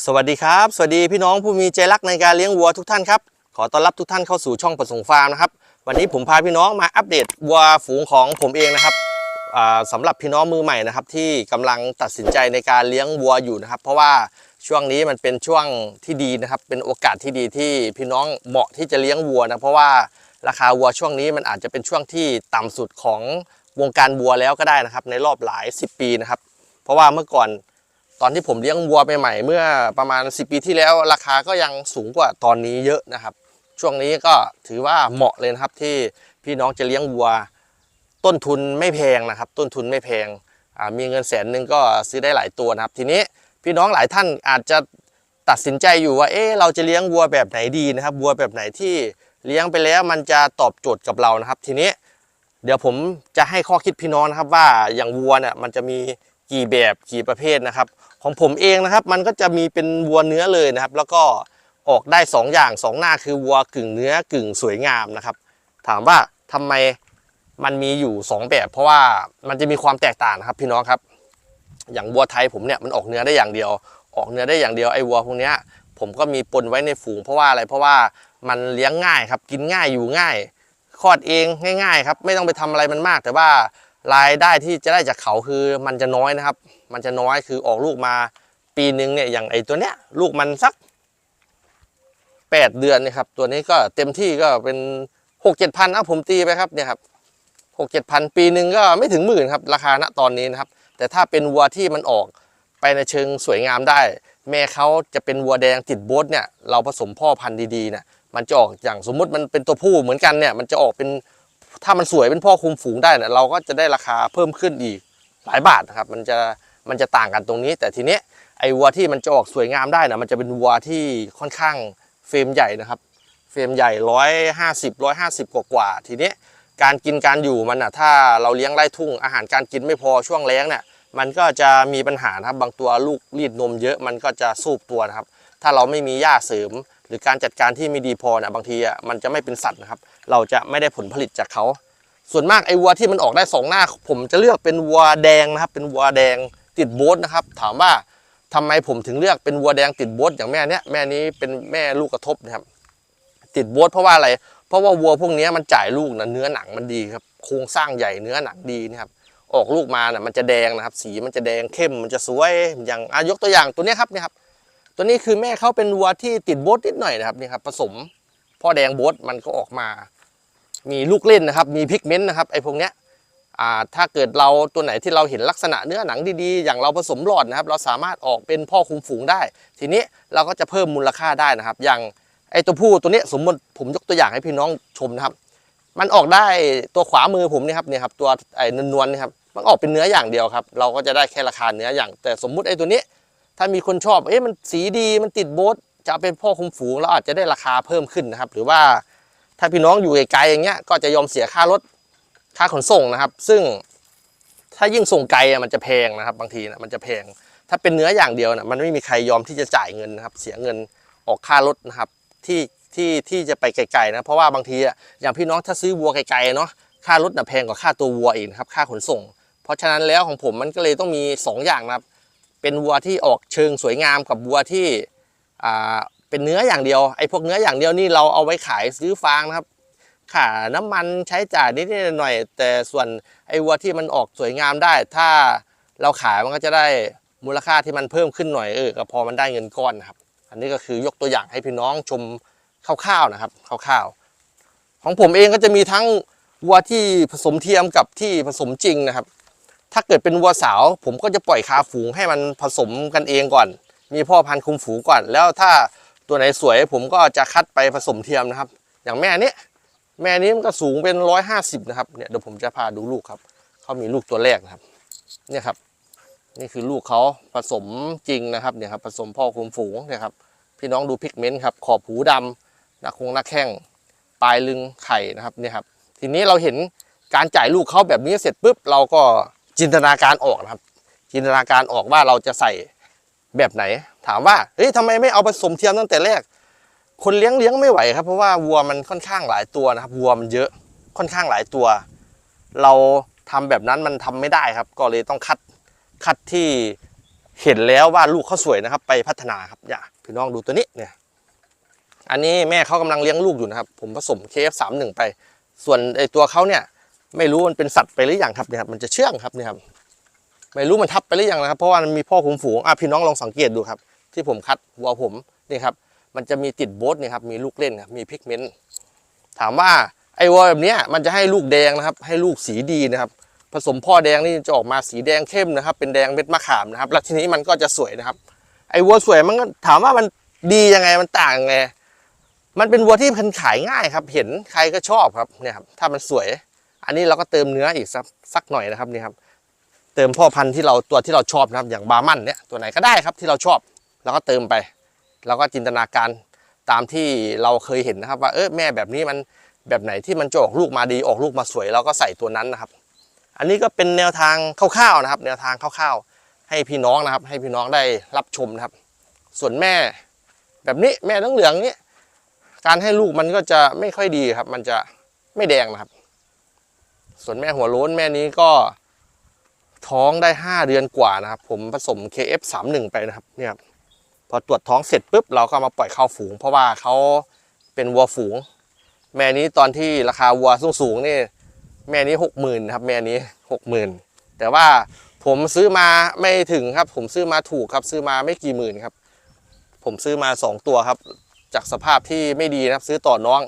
สวัสดีครับ สวัสดีพี่น้องผู้มีใจรักในการเลี้ยงวัวทุกท่านครับ ขอต้อนรับทุกท่านเข้าสู่ช่องประสงค์ฟาร์มนะครับ วันนี้ผมพาพี่น้องมาอัปเดตวัวฝูงของผมเองนะครับอ่าสำหรับพี่น้องมือใหม่นะครับที่กำลังตัดสินใจในการเลี้ยงวัวอยู่นะครับ เพราะว่าช่วงนี้มันเป็นช่วงที่ดีนะครับ เป็นโอกาสที่ดีที่พี่น้องเหมาะที่จะเลี้ยงวัวนะเพราะว่าราคาวัวช่วงนี้มันอาจจะเป็นช่วงที่ต่ำสุดของวงการวัวแล้วก็ได้นะครับ ในรอบหลาย 10 ปีนะครับ เพราะว่าเมื่อก่อน ตอนที่ผมเลี้ยงวัวใหม่ๆเมื่อประมาณ 10 ปีที่แล้วราคาก็ยังสูงกว่าตอนนี้เยอะนะครับ ช่วงนี้ก็ถือว่าเหมาะเลยนะครับที่พี่น้องจะเลี้ยงวัว ต้นทุนไม่แพงนะครับ ต้นทุนไม่แพงมีเงินแสนหนึ่งก็ซื้อได้หลายตัวนะครับ ทีนี้พี่น้องหลายท่านอาจจะตัดสินใจอยู่ว่าเอ๊เราจะเลี้ยงวัวแบบไหนดีนะครับวัวแบบไหนที่เลี้ยงไปแล้วมันจะตอบโจทย์กับเรานะครับ ทีนี้เดี๋ยวผมจะให้ข้อคิดพี่น้องนะครับว่าอย่างวัวเนี่ยมันจะมีกี่แบบกี่ประเภทนะครับ ของผมเองนะครับ มันก็จะมีเป็นวัวเนื้อเลยนะครับ แล้วก็ออกได้ 2 อย่าง 2 หน้าคือวัวกึ่งเนื้อกึ่งสวยงามนะครับ ถามว่าทำไมมันมีอยู่ 2 แบบ เพราะว่ามันจะมีความแตกต่างนะครับพี่น้องครับ อย่างวัวไทยผมเนี่ยมันออกเนื้อได้อย่างเดียว ออกเนื้อได้อย่างเดียวไอ้วัวพวกเนี้ยผมก็มีปนไว้ในฝูงเพราะว่าอะไรเพราะว่ามันเลี้ยงง่ายครับกินง่ายอยู่ง่ายคลอดเองง่าย ๆ ครับ ไม่ต้องไปทำอะไรมันมาก แต่ว่า รายได้ที่จะได้จากเขาคือมันจะน้อยนะครับ มันจะน้อยคือออกลูกมาปีหนึ่งเนี่ยอย่างไอ้ตัวเนี้ยลูกมันสัก 8 เดือนเนะครับ ตัวนี้ก็เต็มที่ก็เป็นหกเจ็ดพันนะผมตีไปครับเนี่ยครับหกเจ็ดพันปีหนึ่งก็ไม่ถึงหมื่นครับราคาณตอนนี้นะครับ แต่ถ้าเป็นวัวที่มันออกไปในเชิงสวยงามได้ แม่เขาจะเป็นวัวแดงติดโบสเนี่ยเราผสมพ่อพันธุ์ดีๆเนี่ยมันจะออกอย่างสมมุติมันเป็นตัวผู้เหมือนกันเนี่ยมันจะออกเป็น ถ้ามันสวยเป็นพ่อคุมฝูงได้เนี่ยเราก็จะได้ราคาเพิ่มขึ้นอีกหลายบาทนะครับ มันจะมันจะต่างกันตรงนี้ แต่ทีเนี้ยไอ้วัวที่มันจะออกสวยงามได้นะมันจะเป็นวัวที่ค่อนข้างเฟรมใหญ่นะครับ เฟรมใหญ่ร้อยห้าสิบร้อยห้าสิบกว่าๆทีเนี้ยการกินการอยู่มันอะถ้าเราเลี้ยงไร่ทุ่งอาหารการกินไม่พอช่วงแล้งเนี่ยมันก็จะมีปัญหานะครับบางตัวลูกรีดนมเยอะมันก็จะสูบตัวนะครับ ถ้าเราไม่มีหญ้าเสริม รือการจัดการที่ไม่ดีพอเนี่ยบางทีอะมันจะไม่เป็นสัตว์นะครับ เราจะไม่ได้ผลผลิตจากเขาส่วนมากไอ้วัวที่มันออกได้สองหน้า ผมจะเลือกเป็นวัวแดงนะครับ เป็นวัวแดงติดโบสนะครับ ถามว่าทำไมผมถึงเลือกเป็นวัวแดงติดโบสอย่างแม่เนี้ยแม่นี้เป็นแม่ลูกกระทบนะครับ ติดโบสเพราะว่าอะไร เพราะว่าวัวพวกนี้มันจ่ายลูกนะเนื้อหนังมันดีครับโครงสร้างใหญ่เนื้อหนังดีนะครับออกลูกมาเนี่ยมันจะแดงนะครับ สีมันจะแดงเข้มมันจะสวยอย่างอายกตัวอย่างตัวเนี้ยครับเนี่ยครับ ตัวนี้คือแม่เขาเป็นวัวที่ติดโบสนิดหน่อยนะครับนี่ครับผสมพ่อแดงโบสมันก็ออกมา มีลูกเล่นนะครับ มีพิกเมนต์นะครับไอ้พวกเนี้ยถ้าเกิดเราตัวไหนที่เราเห็นลักษณะเนื้อหนังดีๆ อย่างเราผสมหลอดนะครับ เราสามารถออกเป็นพ่อคุมฝูงได้ ทีนี้เราก็จะเพิ่มมูลค่าได้นะครับ อย่างไอ้ตัวผู้ตัวนี้สมมติผมยกตัวอย่างให้พี่น้องชมนะครับ มันออกได้ตัวขวามือผมนี่ครับเนี่ยครับตัวไอ้นวลๆนี่ครับมันออกเป็นเนื้ออย่างเดียวครับ เราก็จะได้แค่ราคาเนื้ออย่าง แต่สมมุติไอ้ตัวนี้ ถ้ามีคนชอบ เอ๊ะมันสีดีมันติดโบสจะเอาเป็นพ่อคุมฝูงเราอาจจะได้ราคาเพิ่มขึ้นนะครับ หรือว่าถ้าพี่น้องอยู่ไกลๆอย่างเงี้ย ก็จะยอมเสียค่ารถค่าขนส่งนะครับ ซึ่งถ้ายิ่งส่งไกลอะมันจะแพงนะครับ บางทีนะมันจะแพง ถ้าเป็นเนื้ออย่างเดียวนะมันไม่มีใครยอมที่จะจ่ายเงินนะครับ เสียเงินออกค่ารถนะครับ ที่ที่ที่จะไปไกลๆนะเพราะว่าบางทีอะอย่างพี่น้องถ้าซื้อวัวไกลๆเนาะค่ารถน่ะแพงกว่าค่าตัววัวอีกครับค่าขนส่ง เพราะฉะนั้นแล้วของผมมันก็เลยต้องมีสองอย่างนะครับ เป็นวัวที่ออกเชิงสวยงามกับวัวที่เป็นเนื้ออย่างเดียวไอ้พวกเนื้ออย่างเดียวนี่เราเอาไว้ขายซื้อฟางนะครับค่าน้ำมันใช้จ่ายนิดหน่อย แต่ส่วนไอ้วัวที่มันออกสวยงามได้ ถ้าเราขายมันก็จะได้มูลค่าที่มันเพิ่มขึ้นหน่อยเออก็พอมันได้เงินก้อนนะครับ อันนี้ก็คือยกตัวอย่างให้พี่น้องชมคร่าวๆนะครับคร่าวๆของผมเองก็จะมีทั้งวัวที่ผสมเทียมกับที่ผสมจริงนะครับ ถ้าเกิดเป็นวัวสาว ผมก็จะปล่อยคาฝูงให้มันผสมกันเองก่อน มีพ่อพันธุ์คุมฝูงก่อน แล้วถ้าตัวไหนสวยผมก็จะคัดไปผสมเทียมนะครับ อย่างแม่นี้แม่นี้มันก็สูงเป็นร้อยห้าสิบนะครับเนี่ยเดี๋ยวผมจะพาดูลูกครับเขามีลูกตัวแรกนะครับ เนี่ยครับ นี่คือลูกเขาผสมจริงนะครับเนี่ยครับผสมพ่อคุมฝูงเนี่ยครับพี่น้องดูพิกเมนต์ครับขอบหูดำหน้าคงหน้าแข้งปลายลึงไข่นะครับเนี่ยครับทีนี้เราเห็นการจ่ายลูกเขาแบบนี้เสร็จปุ๊บเราก็ จินตนาการออกนะครับ จินตนาการออกว่าเราจะใส่แบบไหน ถามว่าเฮ้ยทำไมไม่เอาผสมเทียมตั้งแต่แรก คนเลี้ยงเลี้ยงไม่ไหวครับ เพราะว่าวัวมันค่อนข้างหลายตัวนะครับวัวมันเยอะค่อนข้างหลายตัว เราทำแบบนั้นมันทำไม่ได้ครับ ก็เลยต้องคัดคัดที่เห็นแล้วว่าลูกเขาสวยนะครับ ไปพัฒนาครับอย่าพี่น้องดูตัวนี้เนี่ย อันนี้แม่เขากำลังเลี้ยงลูกอยู่นะครับ ผมผสม KF31 ไป ส่วนไอตัวเขาเนี่ย ไม่รู้มันเป็นสัตว์ไปหรือยังครับเนี่ยครับมันจะเชื่องครับเนี่ยครับไม่รู้มันทับไปหรือยังนะครับ เพราะว่ามันมีพ่อคุมฝูงอะพี่น้องลองสังเกตดูครับ ที่ผมคัดวัวผมนี่ครับมันจะมีติดโบสนี่ครับมีลูกเล่นครับมีพิกเมนต์ถามว่าไอ้วัวแบบนี้มันจะให้ลูกแดงนะครับ ให้ลูกสีดีนะครับ ผสมพ่อแดงนี่จะออกมาสีแดงเข้มนะครับ เป็นแดงเม็ดมะขามนะครับ แล้วทีนี้มันก็จะสวยนะครับ ไอ้วัวสวยมันก็ถามว่ามันดียังไงมันต่างยังไงมันเป็นวัวที่พันขายง่ายครับ เห็นใครก็ชอบครับเนี่ยครับถ้ามันสวย อันนี้เราก็เติมเนื้ออีกสักสักหน่อยนะครับนี่ครับ เติมพ่อพันธุ์ที่เราตัวที่เราชอบนะครับ อย่างบามันเนี่ยตัวไหนก็ได้ครับที่เราชอบเราก็เติมไปเราก็จินตนาการตามที่เราเคยเห็นนะครับ ว่าเออแม่แบบนี้มันแบบไหนที่มันจะออกลูกมาดีออกลูกมาสวยเราก็ใส่ตัวนั้นนะครับ อันนี้ก็เป็นแนวทางคร่าวๆนะครับ แนวทางคร่าวๆ ให้พี่น้องนะครับ ให้พี่น้องได้รับชมนะครับ ส่วนแม่แบบนี้แม่ต้องเหลืองนี้การให้ลูกมันก็จะไม่ค่อยดีครับ มันจะไม่แดงนะครับ ส่วนแม่หัวโล้นแม่นี้ก็ท้องได้ 5 เดือนกว่านะครับ ผมผสม KF31 ไปนะครับเนี่ยพอตรวจท้องเสร็จปุ๊บเราก็มาปล่อยเข้าฝูง เพราะว่าเขาเป็นวัวฝูง แม่นี้ตอนที่ราคาวัวสูงๆนี่แม่นี้หกหมื่นครับแม่นี้หกหมื่นแต่ว่าผมซื้อมาไม่ถึงครับ ผมซื้อมาถูกครับซื้อมาไม่กี่หมื่นครับ ผมซื้อมาสองตัวครับ จากสภาพที่ไม่ดีนะครับ ซื้อต่อน้อง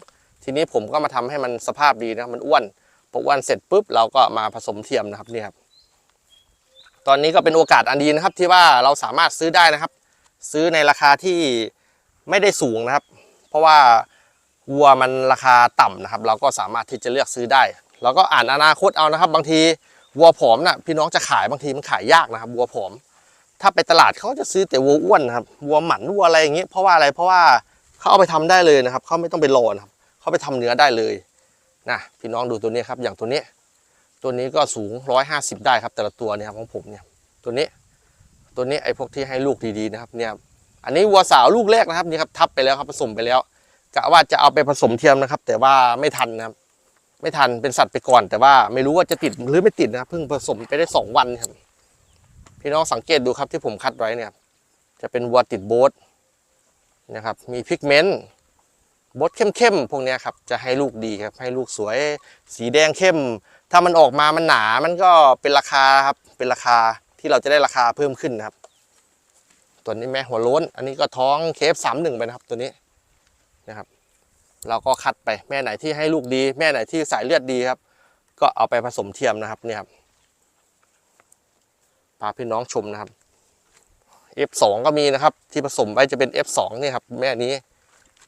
ทีนี้ผมก็มาทำให้มันสภาพดีนะมันอ้วน พออ้วนเสร็จปุ๊บเราก็มาผสมเทียมนะครับนี่ครับตอนนี้ก็เป็นโอกาสอันดีนะครับที่ว่าเราสามารถซื้อได้นะครับ ซื้อในราคาที่ไม่ได้สูงนะครับ เพราะว่าวัวมันราคาต่ำนะครับ เราก็สามารถที่จะเลือกซื้อได้ เราก็อ่านอนาคตเอานะครับ บางทีวัวผอมนะ่ะพี่น้องจะขายบางทีมันขายยากนะครับวัวผอม ถ้าไปตลาดเขาจะซื้อแต่วัวอ้วนนะครับวัวหมันวัวอะไรอย่างเงี้ยเพราะว่าอะไรเพราะว่าเขาเอาไปทำได้เลยนะครับเขาไม่ต้องไปรอนะครับเขาไปทำเนื้อได้เลย นะพี่น้องดูตัวนี้ครับอย่างตัวนี้ ตัวนี้ก็สูง 150 ได้ครับ แต่ละตัวเนี่ยครับของผมเนี่ยตัวนี้ตัวนี้ไอ้พวกที่ให้ลูกดีๆนะครับเนี่ยอันนี้วัวสาวลูกแรกนะครับนี่ครับทับไปแล้วครับผสมไปแล้วกะว่าจะเอาไปผสมเทียมนะครับ แต่ว่าไม่ทันนะครับไม่ทันเป็นสัตว์ไปก่อน แต่ว่าไม่รู้ว่าจะติดหรือไม่ติดนะครับเพิ่งผสมไปได้สองวันครับพี่น้องสังเกตดูครับที่ผมคัดไว้เนี่ยจะเป็นวัวติดโบ๊ทนะครับมีพิกเมนต์ บ๊ทเข้มๆพวกนี้ครับจะให้ลูกดีครับให้ลูกสวยสีแดงเข้ม ถ้ามันออกมามันหนามันก็เป็นราคาครับเป็นราคาที่เราจะได้ราคาเพิ่มขึ้นนะครับตัวนี้แม่หัวโล้น อันนี้ก็ท้องเคฟสามหนึ่งไปนะครับตัวนี้นะครับ เราก็คัดไปแม่ไหนที่ให้ลูกดี แม่ไหนที่สายเลือดดีครับ ก็เอาไปผสมเทียมนะครับเนี่ยครับพาพี่น้องชมนะครับ F2 ก็มีนะครับ ที่ผสมไว้จะเป็น F2 นี่ครับแม่นี้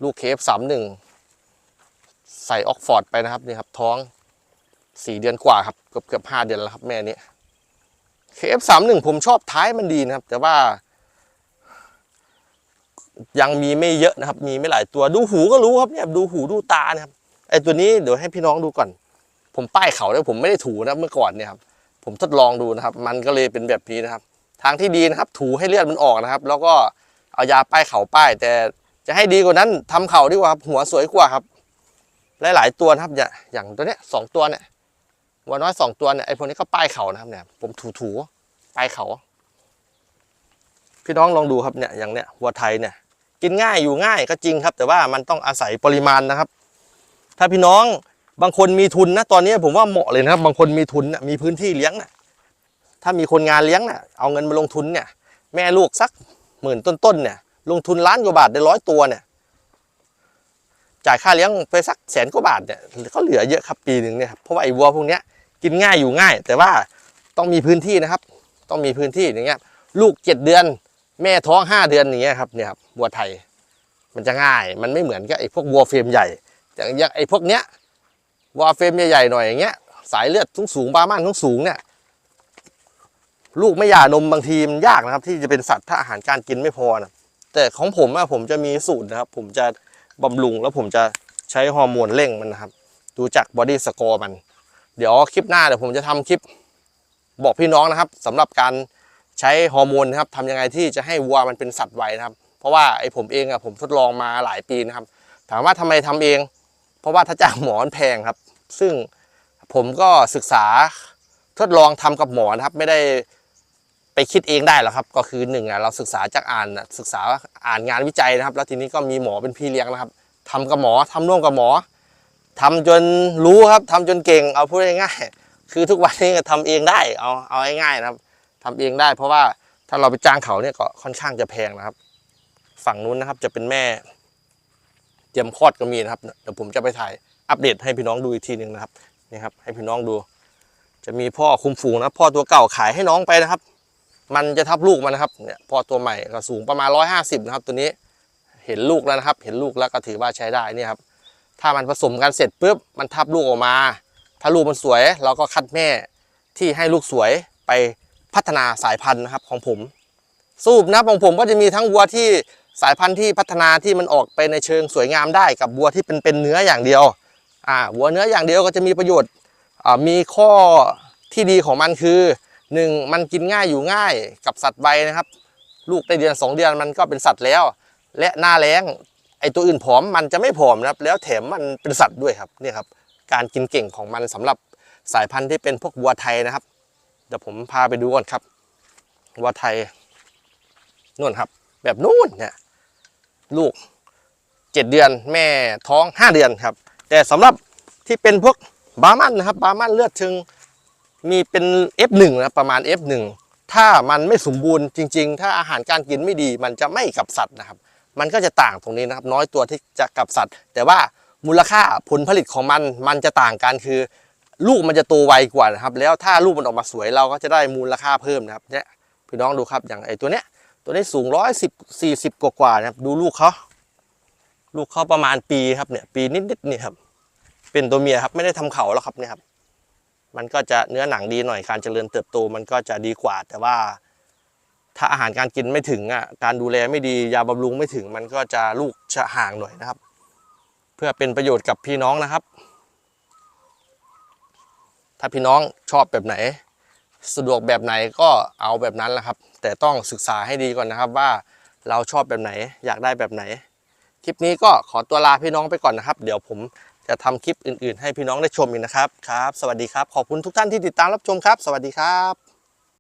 ลูกเคฟสามหนึ่งใส่ออกฟอร์ดไปนะครับนี่ครับ ท้องสี่เดือนกว่าครับเกือบเกือบห้าเดือนแล้วครับแม่นี้เคฟสามหนึ่งผมชอบท้ายมันดีนะครับ แต่ว่า ยังมีไม่เยอะนะครับ มีไม่หลายตัวดูหูก็รู้ครับเนี่ยดูหูดูตานะครับไอตัวนี้เดี๋ยวให้พี่น้องดูก่อน ผมป้ายเขาแล้วผมไม่ได้ถูนะเมื่อก่อนเนี่ยครับผมทดลองดูนะครับ มันก็เลยเป็นแบบนี้นะครับ ทางที่ดีนะครับ ถูให้เลือดมันออกนะครับ แล้วก็เอายาป้ายเขาป้ายแต่ จะให้ดีกว่านั้นทำเข่าดีกว่าครับหัวสวยกว่าครับ หลายๆตัวนะครับอย่างอย่างตัวเนี้ยสองตัวเนี่ยวัวน้อยสองตัวเนี่ยไอพวกนี้ก็ป้ายเขานะครับเนี่ยผมถูๆป้ายเขาพี่น้องลองดูครับเนี่ยอย่างเนี้ยวัวไทยเนี่ย กินง่ายอยู่ง่ายก็จริงครับ แต่ว่ามันต้องอาศัยปริมาณนะครับ ถ้าพี่น้องบางคนมีทุนนะตอนนี้ผมว่าเหมาะเลยนะครับ บางคนมีทุนนะมีพื้นที่เลี้ยงนะถ้ามีคนงานเลี้ยงนะเอาเงินมาลงทุนเนี่ย แม่ลูกสักหมื่นต้นๆเนี่ย ลงทุนล้านกว่าบาทได้ร้อยตัวเนี่ย จ่ายค่าเลี้ยงไปสักแสนกว่าบาทเนี่ยก็เหลือเยอะครับปีหนึ่งเนี่ยครับเพราะว่าไอ้วัวพวกเนี้ยกินง่ายอยู่ง่าย แต่ว่าต้องมีพื้นที่นะครับ ต้องมีพื้นที่อย่างเงี้ย ลูกเจ็ดเดือน แม่ท้องห้าเดือนอย่างเงี้ยครับเนี่ยครับวัวไทย มันจะง่าย มันไม่เหมือนกับไอ้พวกวัวเฟรมใหญ่อย่างอย่างไอ้พวกเนี้ยวัวเฟรมใหญ่ๆหน่อยอย่างเงี้ย สายเลือดสูงสูงๆบามันสูงสูงๆเนี่ยลูกไม่หย่านมบางทีมันยากนะครับ ที่จะเป็นสัตว์ถ้าอาหารการกินไม่พอนะ แต่ของผมอะผมจะมีสูตรนะครับ ผมจะบำรุงแล้วผมจะใช้ฮอร์โมนเร่งมันนะครับ ดูจากบอดี้สกอร์มัน เดี๋ยวคลิปหน้าเดี๋ยวผมจะทำคลิปบอกพี่น้องนะครับสำหรับการใช้ฮอร์โมนนะครับทำยังไงที่จะให้วัวมันเป็นสัตว์ไวนะครับ เพราะว่าไอ้ผมเองอะผมทดลองมาหลายปีนะครับ ถามว่าทำไมทำเอง เพราะว่าถ้าจ้างหมอนแพงครับ ซึ่งผมก็ศึกษาทดลองทำกับหมอนะครับ ไม่ได้ ไปคิดเองได้หรอครับก็คือหนึ่งเราศึกษาจากอ่านศึกษาอ่านงานวิจัยนะครับ แล้วทีนี้ก็มีหมอเป็นพี่เลี้ยงนะครับทำกับหมอทำร่วมกับหมอทำจนรู้ครับทำจนเก่งเอาพูดง่ายๆคือทุกวันนี้ก็ทำเองได้เอาเอาง่ายๆนะครับทำเองได้ เพราะว่าถ้าเราไปจ้างเขาเนี่ยก็ค่อนข้างจะแพงนะครับ ฝั่งนู้นนะครับจะเป็นแม่ เตรียมคลอดก็มีนะครับเดี๋ยวผมจะไปถ่ายอัปเดตให้พี่น้องดูอีกทีหนึ่งนะครับนี่ครับให้พี่น้องดู จะมีพ่อคุมฝูงนะพ่อตัวเก่าขายให้น้องไปนะครับ มันจะทับลูกมันนะครับเนี่ยพอตัวใหม่ก็สูงประมาณ 150 นะครับ ตัวนี้เห็นลูกแล้วนะครับ เห็นลูกแล้วก็ถือว่าใช้ได้นี่ครับถ้ามันผสมกันเสร็จปุ๊บมันทับลูกออกมา ถ้าลูกมันสวย เราก็คัดแม่ที่ให้ลูกสวยไปพัฒนาสายพันธุ์นะครับของผมสูบนะของผมก็จะมีทั้งวัวที่สายพันธุ์ที่พัฒนาที่มันออกไปในเชิงสวยงามได้กับวัวที่เป็นเป็นเนื้ออย่างเดียวอ่าวัวเนื้ออย่างเดียวก็จะมีประโยชน์อ่ามีข้อที่ดีของมันคือ หนึ่งมันกินง่ายอยู่ง่ายกับสัตว์ใบนะครับ ลูกได้เดือนสองเดือนมันก็เป็นสัตว์แล้ว และหน้าแรงไอตัวอื่นผอมมันจะไม่ผอมนะครับ แล้วแถมมันเป็นสัตว์ด้วยครับนี่ครับ การกินเก่งของมันสำหรับสายพันธุ์ที่เป็นพวกวัวไทยนะครับ เดี๋ยวผมพาไปดูก่อนครับวัวไทยนู่นครับ แบบนู่นเนี่ยลูกเจ็ดเดือนแม่ท้องห้าเดือนครับ แต่สำหรับที่เป็นพวกบาร์มันนะครับ บาร์มันเลือดถึง มีเป็น F1 นะประมาณ F1 ถ้ามันไม่สมบูรณ์จริง ๆ ถ้าอาหารการกินไม่ดีมันจะไม่กับสัตว์นะครับ มันก็จะต่างตรงนี้นะครับ น้อยตัวที่จะกับสัตว์ แต่ว่ามูลค่าผลผลิตของมันมันจะต่างกันคือ ลูกมันจะโตไวกว่านะครับ แล้วถ้าลูกมันออกมาสวยเราก็จะได้มูลค่าเพิ่มนะครับเนี่ยพี่น้องดูครับอย่างไอตัวเนี้ยตัวนี้สูงร้อยสิบสี่สิบกว่าๆนะครับดูลูกเขาลูกเขาประมาณปีครับเนี่ยปีนิดๆนี่ครับเป็นตัวเมียครับไม่ได้ทำเขาแล้วครับเนี่ยครับ มันก็จะเนื้อหนังดีหน่อยการเจริญเติบโตมันก็จะดีกว่า แต่ว่าถ้าอาหารการกินไม่ถึงอะการดูแลไม่ดียาบำรุงไม่ถึง มันก็จะลูกจะห่างหน่อยนะครับ เพื่อเป็นประโยชน์กับพี่น้องนะครับ ถ้าพี่น้องชอบแบบไหน สะดวกแบบไหนก็เอาแบบนั้นแหละครับ แต่ต้องศึกษาให้ดีก่อนนะครับว่าเราชอบแบบไหนอยากได้แบบไหนคลิปนี้ก็ขอตัวลาพี่น้องไปก่อนนะครับ เดี๋ยวผม จะทำคลิปอื่นๆ ให้พี่น้องได้ชมอีกนะครับครับ สวัสดีครับ ขอบคุณทุกท่านที่ติดตามรับชมครับ สวัสดีครับ